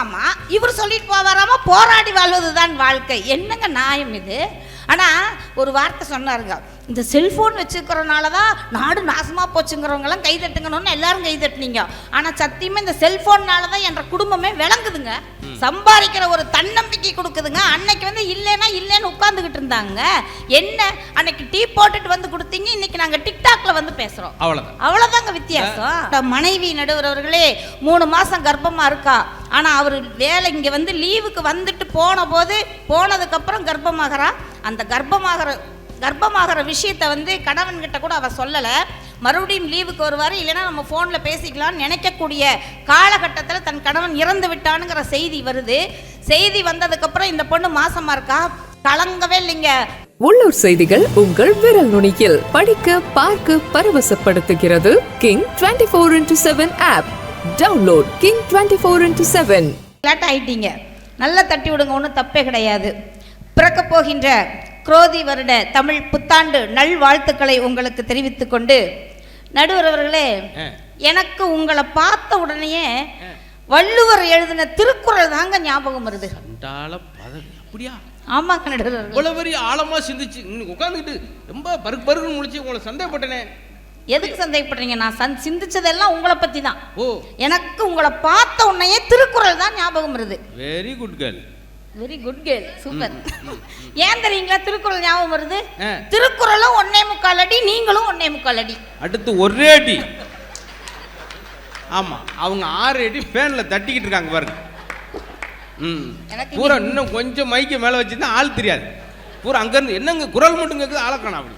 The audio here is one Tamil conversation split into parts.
தப்பாமா இவர் சொல்லிட்டு போவாராமா போராடி வாழ்வதுதான் வாழ்க்கை. என்னங்க நியாயம் இது? ஆனால் ஒரு வார்த்தை சொன்னாருங்க. இந்த செல்போன் வச்சுக்கிறனால தான் நாடு நாசமா போச்சுங்கிறவங்கலாம் கை தட்டுங்கன்னு எல்லாரும் கை தட்டுனீங்க ஆனா சத்தியமா இந்த செல்போன்னால தான் என்ற குடும்பமே விளங்குதுங்க. சம்பாதிக்கிற ஒரு தன்னம்பிக்கை கொடுக்குதுங்க. அன்னைக்கு வந்து இல்லைன்னா இல்லைன்னு உட்காந்துக்கிட்டு இருந்தாங்க. என்ன? அன்னைக்கு டீ போட்டுட்டு வந்து கொடுத்தீங்க. இன்னைக்கு நாங்க டிக்டாக்ல வந்து பேசுறோம். அவ்வளவுதான். அவ்வளவுதாங்க வித்தியாசம். மனைவி நடுவர் அவர்களே மூணு மாசம் கர்ப்பமா இருக்கா? ஆனா அவர் வேலை இங்க வந்து லீவுக்கு வந்துட்டு போன போது போனதுக்கு அப்புறம் கர்ப்பமாகறா? அந்த கர்ப்பமாகிற கர்ப்பமாகிற விஷயத்த வந்து கணவன் கிட்ட கூட அவ சொல்லல. மறுபடியும் லீவுக்கு வருவார் இல்லைன்னா நம்ம ஃபோனில் பேசிக்கலாம்னு நினைக்கக்கூடிய காலகட்டத்தில் தன் கணவன் இறந்து விட்டானுங்கிற செய்தி வருது. செய்தி வந்ததுக்கப்புறம் இந்த பொண்ணு மாசமா இருக்கா? கலங்கவே இல்லைங்க. உள்ளூர் செய்திகள் உங்கள் விரல் நுனியில். படிக்க பார்க்க பரவசப்படுத்துகிறது king twenty four into seven app download king twenty four into seven flat ஆயிட்டீங்க. நல்லா தட்டி விடுங்க ஒன்றும் தப்பே கிடையாது. பிறக்கப் போகின்ற குரோதி வருட தமிழ் புத்தாண்டு நல்வாழ்த்துக்களை உங்களுக்கு தெரிவித்துக் கொண்டு நடுவர் அவர்களே. எனக்கு உங்களை பார்த்த உடனேயே வள்ளுவர் எழுதின திருக்குறள் தாங்க ஞாபகம் வருது. அப்படியா? ஆமாங்க நடுவர். இவ்வளவு பெரிய ஆழமா சிந்திச்சு உட்காந்துக்கிட்டு ரொம்ப பருக்கு பருக்குன்னு முடிச்சு உங்களை சந்தேகப்பட்டனே. எதுக்கு சந்தேகப்படுறீங்க? நான் சந் சிந்திச்சதெல்லாம் உங்களை பத்தி தான் எனக்கு உங்களை பார்த்த உடனேயே திருக்குறள் தான் ஞாபகம் வருது. Very good girl very good girl super ஏன் தெரியுங்களா? திருக்குறள் ஞாபகம் வருது. திருக்குறளும் ஒன்னே முக்கால் அடி நீங்களும் ஒன்னே முக்கால் அடி. அடுத்து ஒரே அடி. ஆமா அவங்க ஆறு அடி ஃபேன்ல தட்டிக்கிட்டு இருக்காங்க பாருங்க. ம். பூரா இன்னும் கொஞ்சம் மைக்க மேல வச்சிருந்தா ஆள் தெரியாது. பூரா அங்க இருந்து என்னங்க குரல் மட்டும் கேக்குது ஆளை காணோம் அப்படி.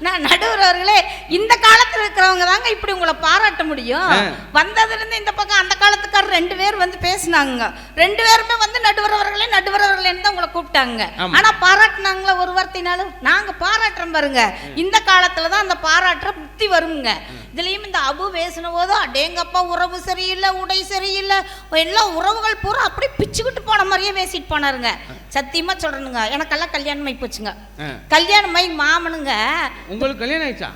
நான் நடுவர் அவர்களே இந்த காலத்துல இருக்கிறவங்க தாங்க இப்படி உங்களை பாராட்ட முடியும். ஆ. வந்ததுல இருந்து இந்த பக்கம் அந்த காலத்துக்காரர் ரெண்டு பேர் வந்து பேசினாங்க ரெண்டு பேருமே வந்து நடுவர் அவர்களே நடுவர் அவர்களேன்னு தான் உங்களை கூப்பிட்டாங்க. ஆமா. ஆனா பாராட்டினாங்களா ஒரு வார்த்தைனாலும் நாங்க பாராட்டுறோம் பாருங்க. இந்த காலத்துல தான் அந்த பாராட்டுற புத்தி வருங்க. இதுலயும் இந்த அபு பேசின போது அடேங்கப்பா உறவு சரியில்லை உடை சரியில்லை. எல்லா உறவுகள் பூரா அப்படியே பிச்சுக்கிட்டு போன மாதிரியே பேசிட்டு போனாருங்க. சத்தியமா சொல்றேனுங்க. எனக்கெல்லாம் கல்யாணம் ஆகி போச்சுங்க. கல்யாணம் ஆகி மாமனுங்க. உங்களுக்கு கல்யாணம் ஆயிடுச்சா?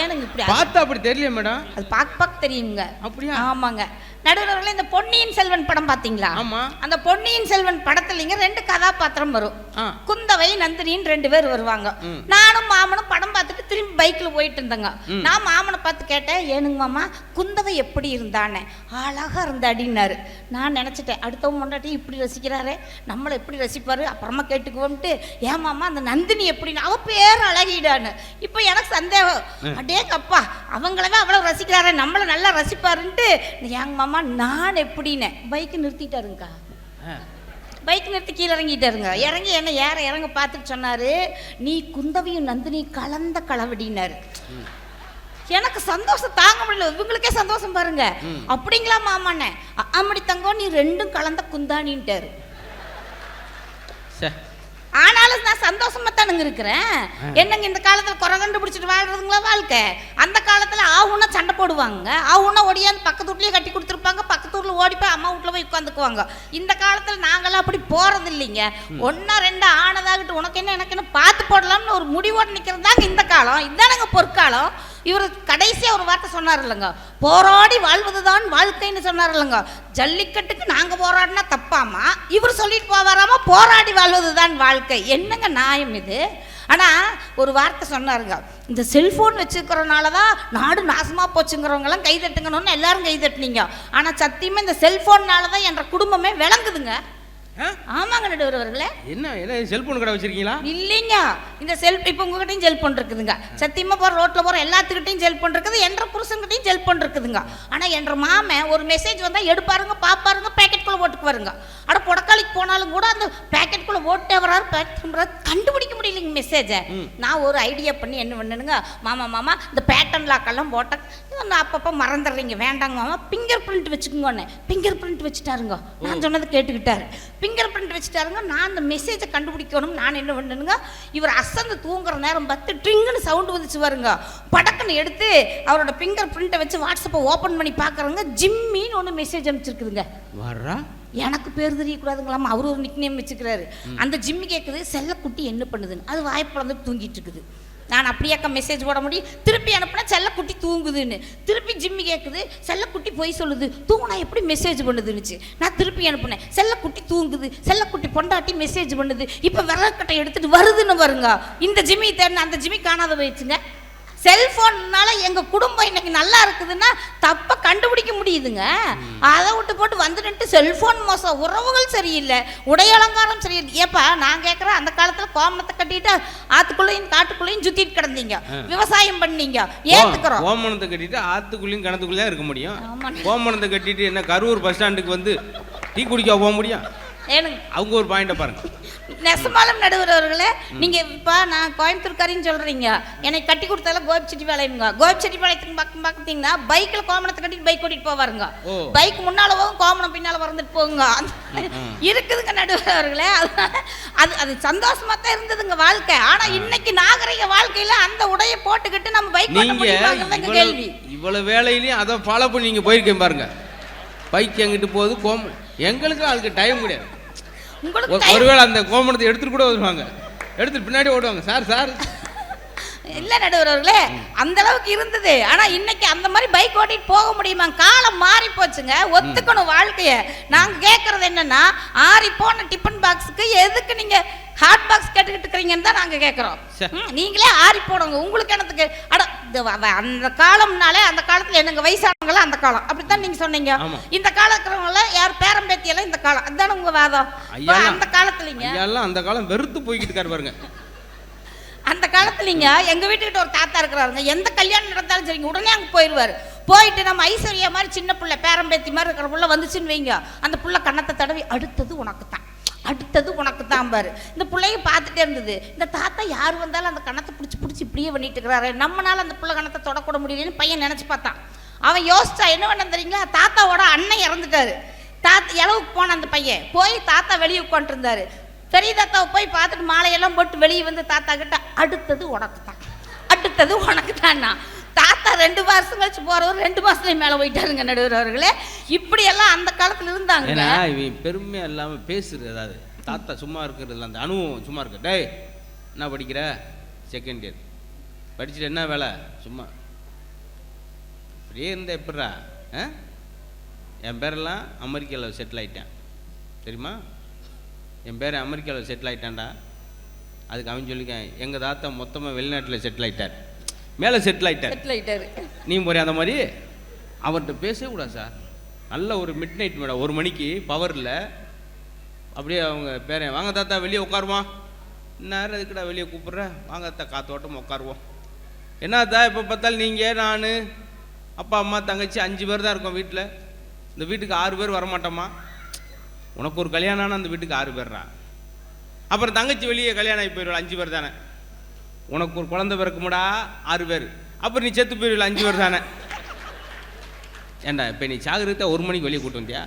ஏனுங்க இப்படி பார்த்தா அப்படி தெரியல மேடம். அது பார்க்க பார்க்க தெரியுங்க. அப்படியா? ஆமாங்க. நடுவர்களே இந்த பொன்னியின் செல்வன் படம் பாத்தீங்களா ஆமா. அந்த பொன்னியின் செல்வன் படத்துலங்க ரெண்டு கதாபாத்திரம் வரும். குந்தவை நந்தினின்னு ரெண்டு பேர் வருவாங்க. நானும் மாமனும் படம் பார்த்துட்டு திரும்பி பைக்ல போயிட்டு இருந்தேங்க. நான் மாமனை பார்த்து கேட்டேன் ஏனுங்க மாமா குந்தவை எப்படி இருந்தானே? அழகா இருந்தாடின்னாரு நான் நினைச்சிட்டேன் அடுத்தவங்க முன்னாடி இப்படி ரசிக்கிறாரே நம்மளை எப்படி ரசிப்பாரு? அப்புறமா கேட்டுக்குவோம்ட்டு ஏன் மாமா அந்த நந்தினி எப்படின்னு அவ பேர் அழகிடான்னு. இப்போ எனக்கு சந்தேகம். அடேங்கப்பா அவங்களவே அவ்வளவு ரசிக்கிறாரே நம்மளை நல்லா ரசிப்பாருன்ட்டு ஏங்க மாமா நான் எப்படின்னு பைக்கு நிறுத்திட்டாருங்கக்கா. பைக் நிறுத்தி கீழே இறங்கிட்டாருங்க. இறங்கி என்ன ஏற இறங்க பார்த்துட்டு சொன்னாரு. நீ குந்தவியும் நந்தினி கலந்த களவடினாரு எனக்கு சந்தோஷம் தாங்க முடியல. இவங்களுக்கே சந்தோஷம் பாருங்க. அப்படிங்களா மாமாண்ணே? அம்மடி தங்கம் நீ ரெண்டும் கலந்த குந்தானின்ட்டாரு ஆனாலும் நான் சந்தோஷமா தானுங்க இருக்கிறேன். என்னங்க இந்த காலத்துல குறை கண்டுபிடிச்சிட்டு வாழ்றதுங்களா வாழ்க்கை? அந்த காலத்துல ஆவுன்னா சண்டை போடுவாங்க ஆவுன்னா ஒடியாந்து பக்கத்து வீட்லயே கட்டி கொடுத்துருப்பாங்க. பக்கத்து ஊர்ல ஓடி போய் அம்மா வீட்டுல போய் உட்காந்துக்குவாங்க. இந்த காலத்துல நாங்கெல்லாம் அப்படி போறது இல்லைங்க ஒன்னா ரெண்டு ஆனதாகட்டும் உனக்கு என்ன எனக்கு என்ன பார்த்து போடலாம்னு ஒரு முடிவோடு நிக்கிறது தாங்க இந்த காலம். இதானங்க பொற்காலம். இவர் கடைசியாக ஒரு வார்த்தை சொன்னார் இல்லைங்க. போராடி வாழ்வதுதான் வாழ்க்கைன்னு சொன்னார் இல்லைங்க. ஜல்லிக்கட்டுக்கு நாங்கள் போராடினா தப்பாமா? இவர் சொல்லிட்டு போவாராமா? போராடி வாழ்வதுதான் வாழ்க்கை. என்னங்க நியாயம் இது? ஆனால் ஒரு வார்த்தை சொன்னாருங்க. இந்த செல்ஃபோன் வச்சுருக்கிறனால தான் நாடு நாசமாக போச்சுங்கிறவங்களாம் கை தட்டுங்கணும்னு எல்லாரும் கை தட்டுனீங்க. ஆனால் சத்தியமா இந்த செல்ஃபோன்னால தான் என்ற குடும்பமே விளங்குதுங்க. ஆமாங்க நடுவர் அவர்களே. என்ன என்ன செல்போன் கடை வச்சிருக்கீங்களா? இல்லைங்க. இந்த செல் இப்போ உங்ககிட்டயும் செல்போன் இருக்குதுங்க. சத்தியமா போற ரோட்ல போற எல்லாத்துக்கிட்டையும் செல்போன் இருக்குது. என்ற புருஷன்கிட்டையும் செல்போன் இருக்குதுங்க. ஆனா என்ற மாமன் ஒரு மெசேஜ் வந்தா எடுப்பாருங்க பாப்பாருங்க பேக்கெட்குள்ள ஓட்டுக்கு வருங்க அட புடக்காளிக்கு போனாலும் கூட அந்த பேக்கெட்குள்ள ஓட்டே வராரு பேக்கெட் பண்றாரு கண்டுபிடிக்க முடியலைங்க மெசேஜை நான் ஒரு ஐடியா பண்ணி என்ன பண்ணுங்க மாமா மாமா இந்த பேட்டன் லாக்கெல்லாம் போட்ட நான் அப்பப்போ மறந்துடுறீங்க வேண்டாங்க மாமா. ஃபிங்கர் பிரிண்ட் வச்சுக்கோங்கன்னு. ஃபிங்கர் பிரிண்ட் வச்சுட்டாருங்க. நான் சொன்னதை கேட்டுக்கிட்டாரு. ஃபிங்கர் பிரிண்ட் வச்சுட்டாருங்க. நான் அந்த மெசேஜை கண்டுபிடிக்கணும் நான் என்ன பண்ணணுங்க இவர் அசந்து தூங்குற நேரம் பார்த்து ட்ரிங்குன்னு சவுண்டு வந்துச்சு வருங்க படக்குன்னு எடுத்து அவரோட ஃபிங்கர் பிரிண்ட்டை வச்சு வாட்ஸ்அப்பை ஓப்பன் பண்ணி பார்க்குறவங்க ஜிம்மின்னு ஒன்று மெசேஜ் அனுப்பிச்சிருக்குதுங்க. வர்றா? எனக்கு பேர் தெரியக்கூடாதுங்களாம். அவர் ஒரு நிக் நேம் வச்சுக்கிறாரு அந்த ஜிம்மி கேட்குது செல்லக்குட்டி என்ன பண்ணுதுன்னு. அது வாய்ப்பிழந்து தூங்கிட்டு இருக்குது. நான் அப்படியாக்கா மெசேஜ் போட முடியும். திருப்பி அனுப்புனா செல்லக்குட்டி தூங்குதுன்னு. திருப்பி ஜிம்மி கேட்குது செல்லக்குட்டி போய் சொல்லுது. தூங்குனா எப்படி மெசேஜ் பண்ணுதுன்னுச்சு. நான் திருப்பி அனுப்புனேன். செல்லக்குட்டி தூங்குது செல்லக்குட்டி பொண்டாட்டி மெசேஜ் பண்ணுது. இப்போ விரல்கட்டை எடுத்துகிட்டு வருதுன்னு வருங்க இந்த ஜிம்மி தேடின அந்த ஜிம்மி காணாத போயிடுச்சுங்க. செல்போன்னால எங்க குடும்பம் இன்னைக்கு நல்லா இருக்குதுன்னா தப்ப கண்டுபிடிக்க முடியுதுங்க. அதை விட்டு போட்டு வந்துட்டு செல்போன் மோசம் உறவுகள் சரியில்லை உடை அலங்காரம் சரியில்லை. ஏப்பா நான் கேட்குறேன் அந்த காலத்துல கோமணத்தை கட்டிட்டு ஆத்துக்குள்ளேயும் காட்டுக்குள்ளேயும் சுத்திட்டு கிடந்தீங்க. விவசாயம் பண்ணீங்க. ஏத்துக்கிறோம். கோமணத்தை கட்டிட்டு ஆத்துக்குள்ளேயும் கிணத்துக்குள்ளேயும் இருக்க முடியும். கோமணத்தை கட்டிட்டு என்ன கரூர் பஸ் ஸ்டாண்டுக்கு வந்து டீ குடிக்க போக முடியும்? ஏனுங்க. அவங்க ஒரு பாயிண்ட பாருங்க. நெசமாலம் நடுவரவர்களே நீங்க இப்ப நான் கோயம்புத்தூர்காரின்னு சொல்றீங்க. என்னை கட்டி கொடுத்தால கோபிச்செட்டிப்பாளையம்ங்க. கோபிச்செட்டிப்பாளையத்துக்கு பக்கம் பார்த்தீங்கன்னா பைக்ல கோமணத்தை கட்டிட்டு பைக் ஓட்டிட்டு போவாருங்க. பைக் முன்னால போகும் கோமணம் பின்னால வரந்துட்டு போகுங்க. இருக்குதுங்க நடுவரவர்களே. அதனால அது அது சந்தோஷமா தான் இருந்ததுங்க வாழ்க்கை. ஆனா இன்னைக்கு நாகரிக வாழ்க்கையில அந்த உடையை போட்டுக்கிட்டு நம்ம பைக் நீங்க கேள்வி. இவ்வளவு வேலையிலயும் அதை ஃபாலோ பண்ணி நீங்க போயிருக்கேன் பாருங்க. பைக் எங்கிட்டு போகுது? கோம எங்களுக்கு அதுக்கு டைம் கிடையாது. ஒருவேளை அந்த கோமணத்தை எடுத்துட்டு கூட வருவாங்க. எடுத்துட்டு பின்னாடி ஓடுவாங்க. Sir sir. இல்ல நடுவர்களே அந்த அளவுக்கு இருந்தது. ஆனா இன்னைக்கு அந்த மாதிரி பைக் ஓட்டிட்டு போக முடியுமா? காலம் மாறி போச்சுங்க. ஒத்துக்கணும் வாழ்க்கைய. நாங்க கேக்குறது என்னன்னா ஆறி போன டிஃபன் பாக்ஸுக்கு எதுக்கு நீங்க ஹாட் பாக்ஸ் கேட்டுக்கிட்டு இருக்கிறீங்கன்னு தான் நாங்க கேக்குறோம். நீங்களே ஆறி போடுங்க. உங்களுக்கு என்னத்துக்கு? அட அந்த காலம்னாலே அந்த காலத்துல என்னங்க வயசானவங்களாம் அந்த காலம். அப்படித்தான் நீங்க சொன்னீங்க. இந்த காலத்துல யார் பேரம்பேத்தி எல்லாம் இந்த காலம். அதுதானே உங்க வாதம். அந்த காலத்துலங்க. ஐயாலாம் அந்த காலம் வெறுத்து போய்கிட்டு இருக்காரு பாருங்க. அந்த காலத்துலங்க எங்க வீட்டுக்கிட்ட ஒரு தாத்தா இருக்கிறாருங்க. எந்த கல்யாணம் நடந்தாலும் சரிங்க உடனே அங்க போயிடுவாரு போயிட்டு நம்ம ஐஸ்வர்யா மாதிரி சின்ன புள்ள பேரம்பேத்தி மாதிரி இருக்கிற புள்ள வந்துச்சுன்னு வைங்க. அந்த புள்ள கண்ணத்தை தடவி அடுத்தது உனக்கு தான் அடுத்தது உனக்கு தான் பாரு. இந்த பிள்ளைய பார்த்துட்டே இருந்தது. இந்த தாத்தா யார் வந்தாலும் அந்த கணத்தை பிடிச்சி பிடிச்சி இப்படியே பண்ணிட்டு இருக்கிறாரு. நம்மனால அந்த பிள்ளை கணத்தை தொடக்கூட முடியலன்னு பையன் நினச்சி பார்த்தான். அவன் யோசிச்சா என்ன பண்ண தெரியுங்களா? தாத்தாவோட அண்ணன் இறந்துட்டாரு. தாத்தா இளவுக்கு போன அந்த பையன். போய் தாத்தா வெளியே உட்காந்துருந்தாரு பெரிய தாத்தாவை போய் பார்த்துட்டு மாலையெல்லாம் போட்டு வெளியே வந்து தாத்தா கிட்ட அடுத்தது உனக்கு தான் அடுத்தது உனக்கு தான்னா தாத்தா ரெண்டு வருஷம் கழிச்சு போறவர் ரெண்டு மாசத்துல மேல போயிட்டாருங்க நடுவர் அவர்களே. இப்படி எல்லாம் அந்த காலத்துல இருந்தாங்க. ஏன்னா இவன் பெருமையா இல்லாம பேசுறது அதாவது தாத்தா சும்மா இருக்கிறதுல அந்த அனுபவம் சும்மா இருக்கு. டேய் என்ன படிக்கிற? செகண்ட் இயர் படிச்சுட்டு என்ன வேலை? சும்மா. இப்படியே இருந்த எப்படா ஆ? என் பேரெல்லாம் அமெரிக்காவில் செட்டில் ஆயிட்டேன். தெரியுமா? என் பேர் அமெரிக்காவில் செட்டில் ஆயிட்டான்டா. அதுக்கு அவன் சொல்லிக்கேன் எங்கள் தாத்தா மொத்தமாக வெளிநாட்டில் செட்டில் ஆயிட்டார். மேலே செட்டில் ஆயிட்டார் செட்டில் ஆயிட்டாரு நீ போறியா அந்த மாதிரி அவர்கிட்ட பேசவே கூடாது சார். நல்ல ஒரு மிட் நைட் மேடம் ஒரு மணிக்கு பவரில் அப்படியே அவங்க பேரன் வாங்க தாத்தா வெளியே உட்காருவோம். நேரம் எதுக்குடா வெளியே கூப்பிட்ற? வாங்க தாத்தா காத்தோட்டம் உட்காருவோம். என்னத்தா இப்போ பார்த்தாலும் நீங்கள் நான் அப்பா அம்மா தங்கச்சி அஞ்சு பேர் தான் இருக்கோம் வீட்டில் இந்த வீட்டுக்கு ஆறு பேர் வரமாட்டோமா? உனக்கு ஒரு கல்யாணம் ஆனால் அந்த வீட்டுக்கு ஆறு பேர்ரா? அப்புறம் தங்கச்சி வெளியே கல்யாணம் ஆகி போயிடுவாள் அஞ்சு பேர் தானே. உனக்கு ஒரு குழந்தை பிறக்குமடா ஆறு பேர். அப்புறம் நீ செத்து போயிடுவல அஞ்சு பேர் தானே. ஏண்டா இப்போ நீ சாகரத்தை ஒரு மணிக்கு வெளியே கூட்டு வந்தியா?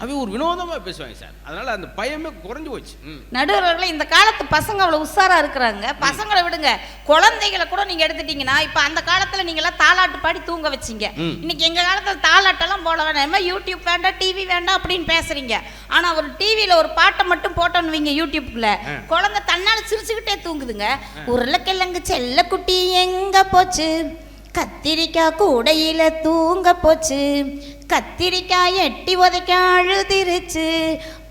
அவன் ஒரு வினோதமாக பேசுவாங்க சார். அதனால் அந்த பயமே குறைஞ்சு போச்சு. நடுவர்களே இந்த காலத்து பசங்க அவ்வளவு உஷாரா இருக்கிறாங்க. பசங்களை விடுங்க. குழந்தைகளை கூட நீங்க எடுத்துட்டீங்கன்னா இப்ப அந்த காலத்துல நீங்க எல்லாம் தாலாட்டு பாடி தூங்க வச்சீங்க. இன்னைக்கு எங்க காலத்துல தாலாட்டெல்லாம் போட வேண்டாம் யூடியூப் வேண்டாம் டிவி வேண்டாம் அப்படின்னு பேசுறீங்க. ஆனா ஒரு டிவியில ஒரு பாட்டை மட்டும் போட்டோன்னு வைங்க யூடியூப்ல குழந்தை தன்னால சிரிச்சுக்கிட்டே தூங்குதுங்க. உருளைக்கிழங்கு செல்ல குட்டி எங்க போச்சு? கத்திரிக்காய் கூடையில தூங்க போச்சு. கத்திரிக்காய் எட்டி உதைக்க அழுதிருச்சு.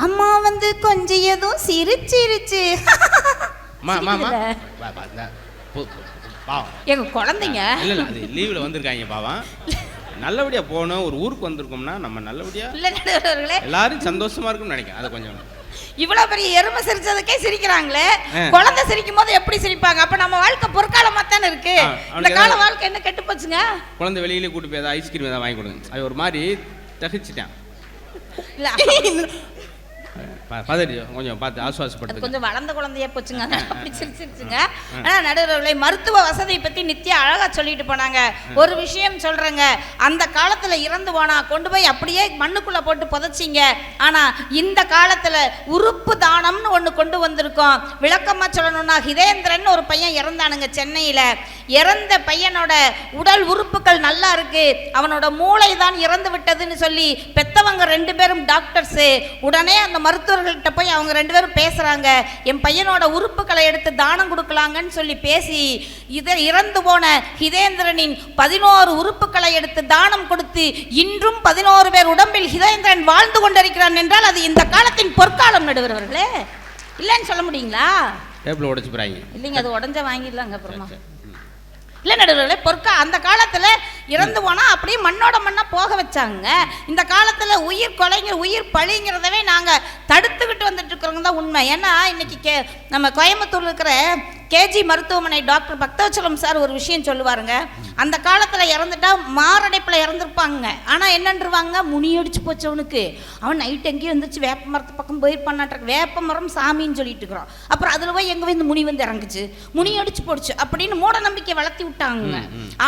அம்மா வந்து கொஞ்சியதும் சிரிச்சிருச்சு. எங்க குழந்தைங்க? இல்லை இல்லை அது லீவில் வந்திருக்காங்க பாவம். நல்லபடியாக போகணும். ஒரு ஊருக்கு வந்திருக்கோம்னா நம்ம நடுவர்களே எல்லாரும் சந்தோஷமா இருக்கும்னு நினைக்கிறேன். அதை கொஞ்சம் இவ்வளவு பெரிய எருமை சிரிச்சதுக்கே சிரிக்கிறாங்களே. குழந்தை சிரிக்கும் போது எப்படி சிரிப்பாங்க? அப்ப நம்ம வாழ்க்கை பொற்காலமா தானே இருக்கு இந்த கால வாழ்க்கை என்ன கெட்டு போச்சுங்க? குழந்தை வெளியிலே கூட்டு போய் ஏதாவது ஐஸ்கிரீம் ஏதாவது வாங்கி கொடுங்க. அது ஒரு மாதிரி தகிச்சிட்டேன். பதறி கொஞ்சம் பார்த்து அது ஆசுவாசப்படுத்துங்க கொஞ்சம் வளர்ந்த குழந்தையா போச்சுங்க. அப்படி சிரிச்சிருச்சுங்க. ஆனா நடுவர்களே மருத்துவ வசதியை பத்தி நித்யா அழகா சொல்லிட்டு போனாங்க. ஒரு விஷயம் சொல்றேங்க. அந்த காலத்துல இறந்து போனா கொண்டு போய் அப்படியே மண்ணுக்குள்ள போட்டு புதைச்சிங்க. ஆனா இந்த காலத்துல உறுப்பு தானம்னு ஒண்ணு கொண்டு வந்திருக்கோம். விளக்கமா சொல்லணும்னா ஹிதேந்திரன் ஒரு பையன் இறந்தானுங்க சென்னையில. இறந்த பையனோட உடல் உறுப்புகள் நல்லா இருக்கு. அவனோட மூளை தான் இறந்து விட்டதுன்னு சொல்லி பெத்தவங்க ரெண்டு பேரும் டாக்டர்ஸு. உடனே அந்த மருத்துவர்கள்ட்ட போய் அவங்க ரெண்டு பேரும் பேசுறாங்க. என் பையனோட உறுப்புகளை எடுத்து தானம் கொடுக்கலாங்கன்னு சொல்லி பேசி இதை இறந்து போன ஹிதேந்திரனின் பதினோரு உறுப்புகளை எடுத்து தானம் கொடுத்து இன்றும் பதினோரு பேர் உடம்பில் ஹிதேந்திரன் வாழ்ந்து கொண்டிருக்கிறான் என்றால் அது இந்த காலத்தின் பொற்காலம் நடுவர்களே. இல்லைன்னு சொல்ல முடியுங்களா? டேபிள் உடைச்சு இல்லைங்க அது உடஞ்ச வாங்கிடலாங்க அப்புறமா. இல்லை நடுவர்களே பொற்கா அந்த காலத்தில் இறந்து போனால் அப்படியே மண்ணோட மண்ணாக போக வச்சாங்க. இந்த காலத்தில் உயிர் கொலைங்க உயிர் பழிங்கிறதவே நாங்கள் தடுத்துக்கிட்டு வந்துட்டு இருக்கிறவங்க தான் உண்மை. ஏன்னா இன்னைக்கு கே நம்ம கோயம்புத்தூர் இருக்கிற கேஜி மருத்துவமனை டாக்டர் பக்தவச்சலம் சார் ஒரு விஷயம் சொல்லுவாருங்க. அந்த காலத்தில் இறந்துட்டா மாரடைப்பில் இறந்துருப்பாங்க ஆனால் என்னன்றுவாங்க? முனி அடிச்சு போச்சவனுக்கு. அவன் நைட் எங்கேயும் வந்துச்சு வேப்ப மரத்து பக்கம் போயிருப்பான்னாட்டு வேப்ப மரம் சாமின்னு சொல்லிட்டு இருக்கிறோம். அப்புறம் அதில் போய் எங்கே வந்து முனி வந்து இறங்குச்சு? முனி அடிச்சு போடுச்சு அப்படின்னு மூட நம்பிக்கை வளர்த்தி விட்டாங்க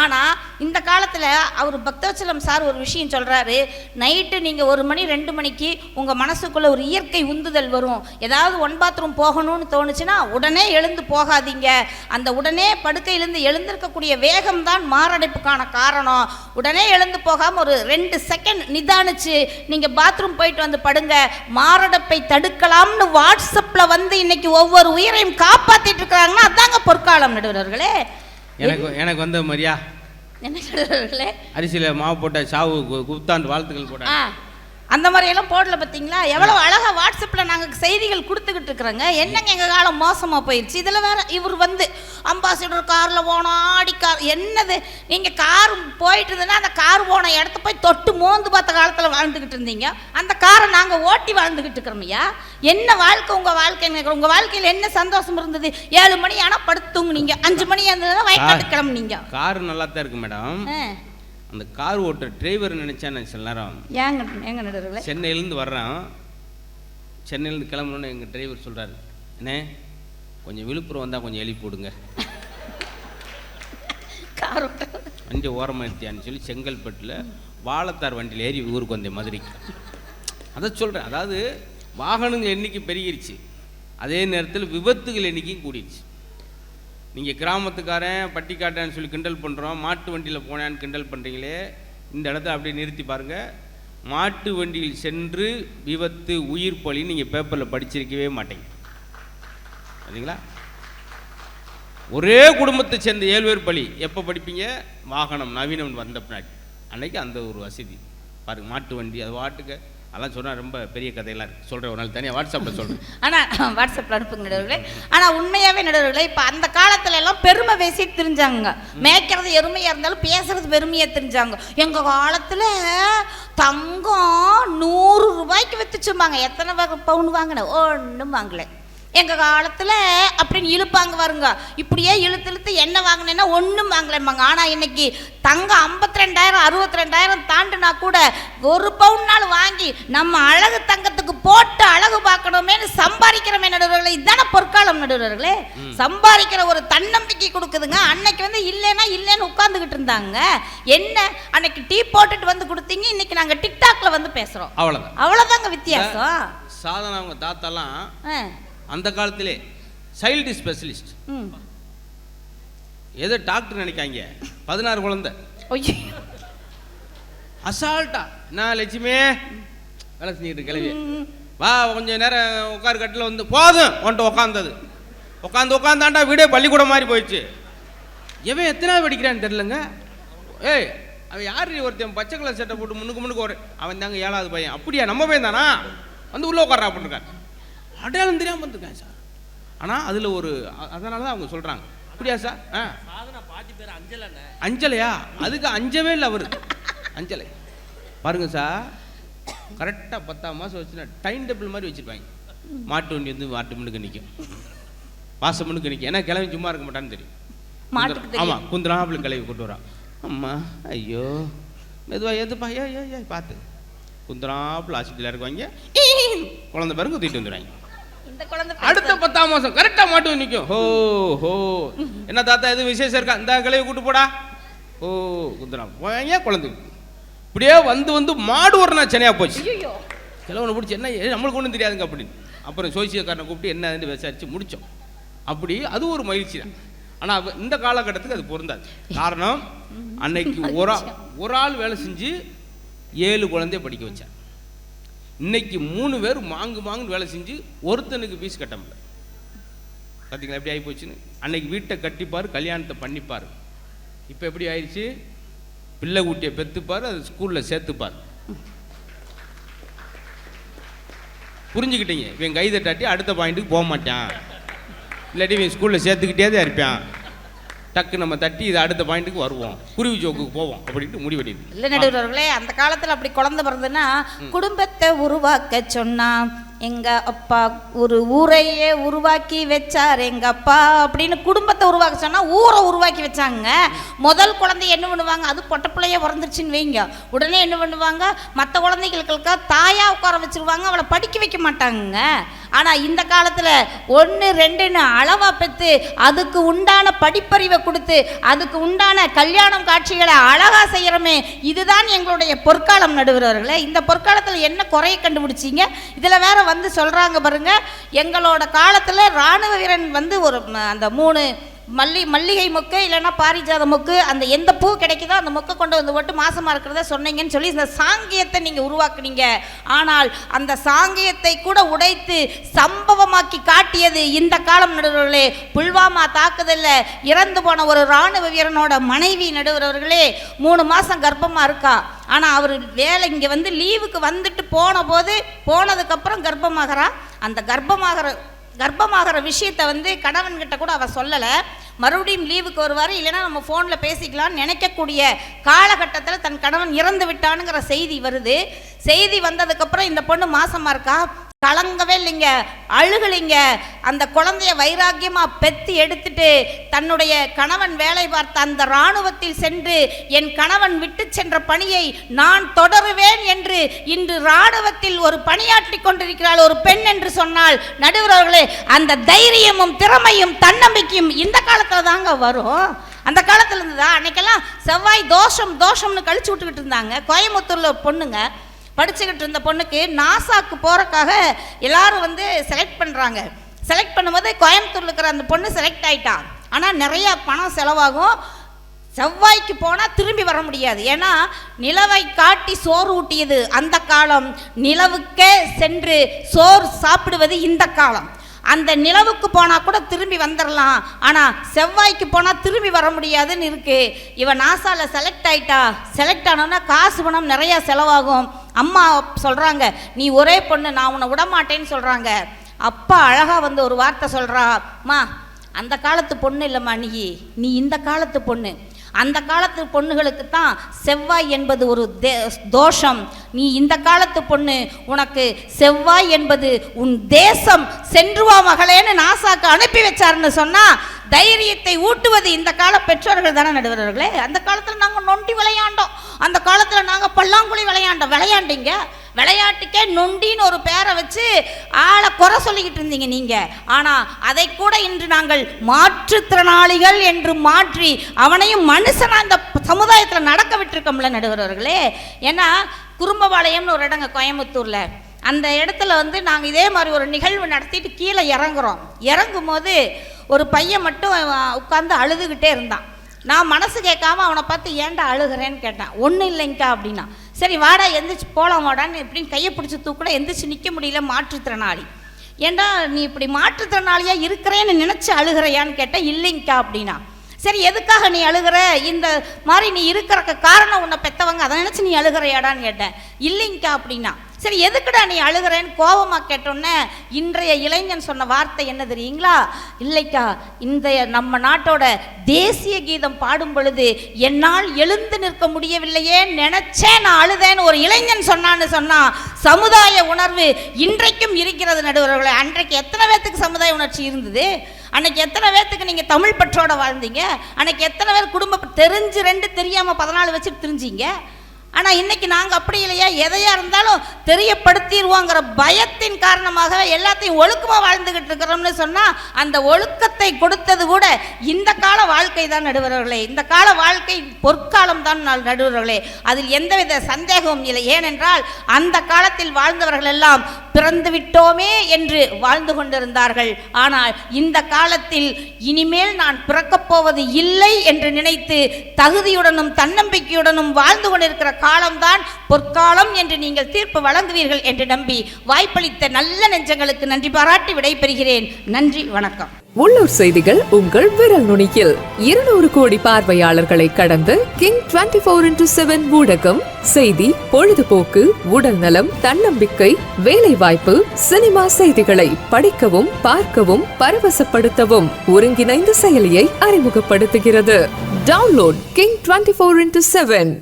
ஆனால் இந்த காலத்தில் அவர் பக்தவச்சலம் சார் ஒரு விஷயம் சொல்கிறாரு நைட்டு நீங்கள் ஒரு மணி ரெண்டு மணிக்கு உங்கள் மனசுக்குள்ள ஒரு இயற்கை உந்துதல் வரும். ஏதாவது ஒன் பாத்ரூம் போகணும்னு தோணுச்சுன்னா உடனே எழுந்து போகாதீங்க அந்த உடனே படுக்கையிலேருந்து எழுந்திருக்கக்கூடிய வேகம் தான் மாரடைப்புக்கான காரணம். உடனே எழுந்து போகாமல் ஒரு ரெண்டு செகண்ட் நிதானிச்சு நீங்கள் பாத்ரூம் போயிட்டு வந்து படுங்க. மாரடைப்பை தடுக்கலாம்னு வாட்ஸ்அப்பில் வந்து இன்னைக்கு ஒவ்வொரு உயிரையும் காப்பாற்றிட்டு இருக்கிறாங்கன்னா அதாங்க பொற்காலம் நடுவர்களே. எனக்கு எனக்கு வந்த மாதிரியா? என்ன நடுவர்களே? அரிசியில் மாவு போட்ட சாவு கு- குத்தாண்டு வாழ்த்துக்கள் போட்ட ஆ. அந்த மாதிரியெல்லாம் போடல பார்த்தீங்களா எவ்வளோ அழகாக வாட்ஸ்அப்பில் நாங்கள் செய்திகள் கொடுத்துக்கிட்டு இருக்கிறோங்க. என்னங்க எங்கள் காலம் மோசமாக போயிடுச்சு இதில் வேற இவர் வந்து அம்பாசிடர் காரில் போனோம் ஆடி கார் என்னது? நீங்கள் கார் போயிட்டு இருந்ததுன்னா அந்த கார் போன இடத்த போய் தொட்டு மோந்து பார்த்த காலத்தில் வாழ்ந்துக்கிட்டு இருந்தீங்க. அந்த காரை நாங்கள் ஓட்டி வாழ்ந்துக்கிட்டு இருக்கிறோமையா என்ன வாழ்க்கை உங்கள் வாழ்க்கை உங்கள் வாழ்க்கையில் என்ன சந்தோஷம் இருந்தது? ஏழு மணி ஆனால் படுத்து தூங்குனீங்க அஞ்சு மணி இருந்ததுன்னா வயக்காட்டு கிளம்புனீங்க. கார் நல்லா தான் இருக்கு மேடம். அந்த கார் ஓட்டுற டிரைவர் நினைச்சேன் நான் சில நேரம் ஏங்க சென்னையிலேருந்து வர்றேன். சென்னையிலேருந்து கிளம்பணுன்னு எங்கள் டிரைவர் சொல்கிறாரு அண்ணே கொஞ்சம் விழுப்புரம் வந்தால் கொஞ்சம் எழுப்பி போடுங்க கார் வண்டி ஓரமாக நிறுத்தியான்னு சொல்லி செங்கல்பட்டில் வாழத்தார் வண்டியில் ஏறி ஊருக்கு வந்தேன் மதுரைக்கு அதை சொல்கிறேன் அதாவது வாகனங்கள் எண்ணிக்கை பெருகிருச்சு. அதே நேரத்தில் விபத்துகள் எண்ணிக்கையும் கூடிருச்சு. நீங்கள் கிராமத்துக்காரன் பட்டிக்காட்டன்னு சொல்லி கிண்டல் பண்ணுறோம் மாட்டு வண்டியில் போனேன்னு கிண்டல் பண்ணுறீங்களே இந்த இடத்த அப்படியே நிறுத்தி பாருங்கள் மாட்டு வண்டியில் சென்று விபத்து உயிர் பலி நீங்கள் பேப்பரில் படிச்சிருக்கவே மாட்டீங்க. சரிங்களா ஒரே குடும்பத்தை சேர்ந்த ஏழு பேர் பலி. எப்போ படிப்பீங்க? வாகனம் நவீனம் வந்த பின்னாடி. அன்னைக்கு அந்த ஒரு வசதி. பாருங்கள் மாட்டு வண்டி அது வாட்டுக்க அதெல்லாம் சொன்னால் ரொம்ப பெரிய கதையெல்லாம் இருக்கு. சொல்கிறேன் ஒரு நாள் தனியாக வாட்ஸ்அப்பில் சொல்கிறேன் ஆனால் வாட்ஸ்அப்பில் அனுப்புங்க நடுவர்களே. ஆனால் உண்மையாகவே நடுவர்களே இப்போ அந்த காலத்துல எல்லாம் பெருமை பேசி தெரிஞ்சாங்க மேய்க்கிறது எருமையாக இருந்தாலும் பேசுறது பெருமையாக தெரிஞ்சாங்க. எங்கள் காலத்தில் தங்கம் நூறு ரூபாய்க்கு வித்துச்சும்பாங்க. எத்தனை பவுன் வாங்கின? ஒன்றும் வாங்கலை. எங்கள் காலத்தில் அப்படின்னு இழுப்பாங்க வருங்க இப்படியே இழுத்து இழுத்து என்ன வாங்கினேன்னா ஒன்றும் வாங்கலைம்பாங்க. ஆனால் இன்னைக்கு தங்கம் ஐம்பத்தி ரெண்டாயிரம் அறுபத்தி ரெண்டாயிரம் தாண்டுனா கூட ஒரு பவுன்னாலும் வாங்கி நம்ம அழகு தங்கத்துக்கு போட்டு அழகு பார்க்கணுமேனு சம்பாதிக்கிறோமே நடுவர்களே. இதுதானே பொற்காலம் நடுவர்களே. சம்பாதிக்கிற ஒரு தன்னம்பிக்கை கொடுக்குதுங்க. அன்னைக்கு வந்து இல்லைன்னா இல்லைன்னு உட்காந்துக்கிட்டு இருந்தாங்க. என்ன? அன்னைக்கு டீ போட்டுட்டு வந்து கொடுத்தீங்க. இன்னைக்கு நாங்கள் டிக்டாக்ல வந்து பேசுகிறோம் அவ்வளோதான் அவ்வளோதாங்க வித்தியாசம். சாதனை அவங்க தாத்தாலாம் ஆ. அந்த காலத்திலே சைல்டு ஸ்பெஷலிஸ்ட் ஏதோ டாக்டர் நினைக்காங்க? பதினாறு குழந்தை. ஐயோ. அசால்ட்டா நான் லட்சுமி? வேலை செஞ்சுக்கிட்டு கிளவி. வா கொஞ்சம் நேரம் உட்காரு கட்டில் வந்து போதும் உன்ட்டு உட்காந்தது உட்காந்து உட்காந்தாண்டா வீடே பள்ளிக்கூடம் மாதிரி போயிடுச்சு. எவன் எத்தனை படிக்கிறான்னு தெரிலங்க ஏய் அவன் யார் ஒருத்தன் பச்சை கலர் சட்டை போட்டு முன்னுக்கு முன்னுக்கு ஒரு அவன் தாங்க ஏழாவது பையன். அப்படியா? நம்ம பையன் தானா வந்து உள்ளே உட்காரா அப்படின்ருக்கான் அடையாளம் தெரியாமல் வந்துருக்கான் சார். ஆனால் அதில் ஒரு அதனால தான் அவங்க சொல்கிறாங்க அப்படியா சார்? ஆ. அஞ்சலையா? அதுக்கு அஞ்சவே இல்லை அவர். அஞ்சலை. பாருங்க சார். கரெக்டாக பத்தாம் மாதம் வச்சுனா டைம் டேபிள் மாதிரி வச்சுருப்பாங்க. மாட்டு வண்டி வந்து மாட்டு முன்னுக்கு நிற்கும் வாசம் முன்னுக்கு நிற்கும் ஏன்னா கிளம்பி சும்மா இருக்க மாட்டான்னு தெரியும். மாட்டுக்கு தெரியும். ஆமாம் குந்தராப்பில் கிளவி கொண்டு வரான் அம்மா ஐயோ. மெதுவா எதுப்பா ஏ ஏ பார்த்து குந்தராப்பில் ஹாஸ்பிட்டலில் இருக்குவாங்க குழந்தை பிறகு தூக்கிட்டு வந்துடுவாங்க அடுத்த பத்தாம் மாசம் கரெக்டா மாட்டு நிற்கும் ஹோ ஹோ. என்ன தாத்தா எதுவும் விசேஷம் இருக்கா? இந்த கிளைய கூட்டு போடா. ஓ குந்தரா போய் குழந்தை? இப்படியே வந்து வந்து மாடு ஒரு நாள் சென்னையா போச்சு. ஐயோ கிழவனை பிடிச்சி என்ன நம்மளுக்கு ஒன்றும் தெரியாதுங்க அப்படின்னு. அப்புறம் சோசியக்காரனை கூப்பிட்டு என்னன்னு விசாரிச்சு முடிச்சோம். அப்படி அது ஒரு மகிழ்ச்சி தான். ஆனால் இந்த காலகட்டத்துக்கு அது பொருந்தாது. காரணம் அன்னைக்கு ஒரு ஆ- ஒரு ஆள் வேலை செஞ்சு ஏழு குழந்தைய படிக்க வச்சான் இன்னைக்கு மூணு பேர் மாங்கு மாங்குன்னு வேலை செஞ்சு ஒருத்தனுக்கு ஃபீஸ் கட்ட முடியல. பார்த்தீங்களா எப்படி ஆகி போச்சுன்னு அன்னைக்கு வீட்டை கட்டிப்பார் கல்யாணத்தை பண்ணிப்பார். இப்போ எப்படி ஆயிடுச்சு? பிள்ளை குட்டியை பெற்றுப்பார் அது ஸ்கூலில் சேர்த்துப்பார். புரிஞ்சுக்கிட்டீங்க? இவன் கை தட்டாட்டி அடுத்த பாயிண்ட்டுக்கு போக மாட்டான். இல்லாட்டி இவன் ஸ்கூலில் சேர்த்துக்கிட்டே தான் இருப்பான். டக்கு நம்ம தட்டி இது அடுத்த பாயிண்ட்டுக்கு வருவோம். குருவி ஜோக்குக்கு போவோம் அப்படின்ட்டு முடிவெடிது இல்ல நடுவர்களே அந்த காலத்துல அப்படி குழந்தை பிறந்ததுன்னா குடும்பத்தை உருவாக்க சொன்னா எங்க அப்பா ஒரு ஊரையே உருவாக்கி வச்சார் எங்க அப்பா அப்படின்னு குடும்பத்தை உருவாக்க சொன்னா ஊரை உருவாக்கி வச்சாங்க. முதல் குழந்தை என்ன பண்ணுவாங்க? அது பொட்ட பிள்ளைய பிறந்துருச்சுன்னு வைங்க. உடனே என்ன பண்ணுவாங்க? மற்ற குழந்தைகளுக்கு தாயா உட்கார வச்சிருவாங்க அவளை படிக்க வைக்க மாட்டாங்க. ஆனால் இந்த காலத்தில் ஒன்று ரெண்டுன்னு அளவாக பெற்று அதுக்கு உண்டான படிப்பறிவை கொடுத்து அதுக்கு உண்டான கல்யாணம் காட்சிகளை அழகாக செய்கிறோமே இதுதான் எங்களுடைய பொற்காலம் நடுகிறவர்களே இந்த பொற்காலத்தில் என்ன குறைய கண்டுபிடிச்சிங்க? இதில் வேற வந்து சொல்கிறாங்க பாருங்க எங்களோட காலத்தில் ராணுவ வீரன் வந்து ஒரு அந்த மூணு மல்லி மல்லிகை மொக்கு இல்லைன்னா பாரிஜாத மொக்கு அந்த எந்த பூ கிடைக்குதோ அந்த மொக்கை கொண்டு வந்து போட்டு மாசமாக இருக்கிறத சொன்னீங்கன்னு சொல்லி இந்த சாங்கியத்தை நீங்கள் உருவாக்குனீங்க. ஆனால் அந்த சாங்கியத்தை கூட உடைத்து சம்பவமாக்கி காட்டியது இந்த காலம் நடுவர்களே. புல்வாமா தாக்குதலில் இறந்து போன ஒரு ராணுவ வீரனோட மனைவி நடுவர்களே. மூணு மாதம் கர்ப்பமாக இருக்கா. ஆனால் அவர் வேலை இங்கே வந்து லீவுக்கு வந்துட்டு போன போது போனதுக்கப்புறம் கர்ப்பமாகறா. அந்த கர்ப்பமாகிற கர்ப்பமாகிற விஷயத்தை வந்து கணவன்கிட்ட கூட அவள் சொல்லலை. மறுபடியும் லீவுக்கு வருவார் இல்லைன்னா நம்ம ஃபோனில் பேசிக்கலாம்னு நினைக்கக்கூடிய காலகட்டத்தில் தன் கணவன் இறந்து விட்டானுங்கிற செய்தி வருது. செய்தி வந்ததுக்கப்புறம் இந்த பொண்ணு மாசமாக இருக்கா? கலங்கவே இல்லைங்க. அழுகலைங்க. அந்த குழந்தைய வைராக்கியமாக பெத்து எடுத்துட்டு தன்னுடைய கணவன் வேலை பார்த்த அந்த இராணுவத்தில் சென்று என் கணவன் விட்டு சென்ற பணியை நான் தொடருவேன் என்று இன்று இராணுவத்தில் ஒரு பணியாற்றி கொண்டிருக்கிறாள் ஒரு பெண் என்று சொன்னால் நடுவர்களே அந்த தைரியமும் திறமையும் தன்னம்பிக்கையும் இந்த காலத்தில் தாங்க வரும். அந்த காலத்துல இருந்ததா? அன்னைக்கெல்லாம் செவ்வாய் தோஷம் தோஷம்னு கழிச்சு விட்டுக்கிட்டு இருந்தாங்க. கோயம்புத்தூர்ல ஒரு பொண்ணுங்க படிச்சுக்கிட்டு இருந்த பொண்ணுக்கு நாசாக்கு போகிறக்காக எல்லாரும் வந்து செலக்ட் பண்ணுறாங்க செலக்ட் பண்ணும்போது கோயம்புத்தூரில் இருக்கிற அந்த பொண்ணு செலக்ட் ஆகிட்டான் ஆனால் நிறையா பணம் செலவாகும். செவ்வாய்க்கு போனால் திரும்பி வர முடியாது. ஏன்னா நிலவை காட்டி சோறு ஊட்டியது அந்த காலம். நிலவுக்கே சென்று சோறு சாப்பிடுவது இந்த காலம். அந்த நிலவுக்கு போனால் கூட திரும்பி வந்துடலாம் ஆனால் செவ்வாய்க்கு போனால் திரும்பி வர முடியாதுன்னு இருக்குது இவன் நாசாவில் செலக்ட் ஆகிட்டா செலக்ட் ஆனோன்னா காசு பணம் நிறையா செலவாகும். அம்மா சொல்கிறாங்க நீ ஒரே பொண்ணு நான் உன்னை விடமாட்டேன்னு சொல்கிறாங்க அப்பா அழகாக வந்து ஒரு வார்த்தை சொல்கிறா அம்மா அந்த காலத்து பொண்ணு இல்லைம்மா நீ நீ இந்த காலத்து பொண்ணு. அந்த காலத்து பொண்ணுகளுக்கு தான் செவ்வாய் என்பது ஒரு தே தோஷம். நீ இந்த காலத்து பொண்ணு உனக்கு செவ்வாய் என்பது உன் தேசம். சென்று வா மகளேன்னு நாசாக்கு அனுப்பி வச்சாருன்னு சொன்னால் தைரியத்தை ஊட்டுவது இந்த கால பெற்றோர்கள் தானே நடுவர்களே? அந்த காலத்தில் நாங்கள் நொண்டி விளையாண்டோம். அந்த காலத்தில் நாங்கள் பல்லாங்குழி விளையாண்டோம். விளையாண்டீங்க? விளையாட்டுக்கே நொண்டின்னு ஒரு பேரை வச்சு ஆளை குறை சொல்லிக்கிட்டு இருந்தீங்க நீங்கள் ஆனால் அதை கூட இன்று நாங்கள் மாற்றுத்திறனாளிகள் என்று மாற்றி அவனையும் மனுஷனாக இந்த சமுதாயத்தில் நடக்க விட்டுருக்கோம்ல நடுவர்களே. ஏன்னா குறும்பபாளையம்னு ஒரு இடங்க கோயம்புத்தூரில். அந்த இடத்துல வந்து நாங்கள் இதே மாதிரி ஒரு நிகழ்வு நடத்திட்டு கீழே இறங்குறோம். இறங்கும் போது ஒரு பையன் மட்டும் உட்காந்து அழுதுகிட்டே இருந்தான். நான் மனசு கேட்காம அவனை பார்த்து ஏன்டா அழுகிறேன்னு கேட்டேன். ஒன்றும் இல்லைங்கக்கா அப்படின்னா. சரி வாடா எந்திரிச்சு போலாம் வாடான்னு இப்படின்னு கையை பிடிச்சி தூக்கூட எந்திரிச்சு நிற்க முடியல மாற்றுத்திறனாளி ஏன்டா நீ இப்படி மாற்றுத்திறனாளியாக இருக்கிறேன்னு நினச்சி அழுகிறையான்னு கேட்டேன் இல்லைங்கக்கா அப்படின்னா. சரி எதுக்காக நீ அழுகிற? இந்த மாதிரி நீ இருக்கிறக்க காரணம் உன்னை பெத்தவங்க அதை நினச்சி நீ அழுகிறையாடான்னு கேட்டேன். இல்லைங்கக்கா அப்படின்னா. சரி எதுக்குடா நீ அழுகிறேன்னு கோபமாக கேட்டோன்னே இன்றைய இளைஞன் சொன்ன வார்த்தை என்ன தெரியுங்களா? இல்லைக்கா இந்த நம்ம நாட்டோட தேசிய கீதம் பாடும் பொழுது என்னால் எழுந்து நிற்க முடியவில்லையே நினச்சேன் நான் அழுதேன்னு ஒரு இளைஞன் சொன்னான்னு சொன்னால் சமுதாய உணர்வு இன்றைக்கும் இருக்கிறது நடுவர்களை. அன்றைக்கு எத்தனை பேத்துக்கு சமுதாய உணர்ச்சி இருந்தது? அன்னைக்கு எத்தனை பேர்த்துக்கு நீங்கள் தமிழ் பற்றோட வாழ்ந்தீங்க? அன்னைக்கு எத்தனை பேர் குடும்ப தெரிஞ்சு ரெண்டு தெரியாமல் பதினாலு வச்சுட்டு தெரிஞ்சீங்க? ஆனால் இன்றைக்கி நாங்கள் அப்படி இல்லையா. எதையாக இருந்தாலும் தெரியப்படுத்திடுவோங்கிற பயத்தின் காரணமாக எல்லாத்தையும் ஒழுக்கமாக வாழ்ந்துக்கிட்டு இருக்கிறோம்னு சொன்னால் அந்த ஒழுக்கத்தை கொடுத்தது கூட இந்த கால வாழ்க்கை தான் நடுவர்களே. இந்த கால வாழ்க்கை பொற்காலம் தான் நடுவர்களே. அதில் எந்தவித சந்தேகமும் இல்லை. ஏனென்றால் அந்த காலத்தில் வாழ்ந்தவர்கள் எல்லாம் பிறந்து விட்டோமே என்று வாழ்ந்து கொண்டிருந்தார்கள். ஆனால் இந்த காலத்தில் இனிமேல் நான் பிறக்கப் போவது இல்லை என்று நினைத்து தகுதியுடனும் தன்னம்பிக்கையுடனும் வாழ்ந்து கொண்டிருக்கிற காலம்தான் பொற்காலம் என்று நீங்கள் தீர்ப்பு வழங்குவீர்கள் என்று நம்பி வாய்ப்பளித்த நல்ல நெஞ்சங்களுக்கு நன்றி பாராட்டி விடைபெறுகிறேன். நன்றி வணக்கம். உள்ளூர் செய்திகள் உங்கள் விரல் நுனியில். இருநூறு கோடி பார்வையாளர்களை கடந்து King twenty four into seven ஊடகம் செய்தி பொழுதுபோக்கு உடல் நலம் தன்னம்பிக்கை வேலைவாய்ப்பு சினிமா செய்திகளை படிக்கவும் பார்க்கவும் பரவசப்படுத்தவும் ஒருங்கிணைந்த செயலியை அறிமுகப்படுத்துகிறது. Download King twenty four into seven.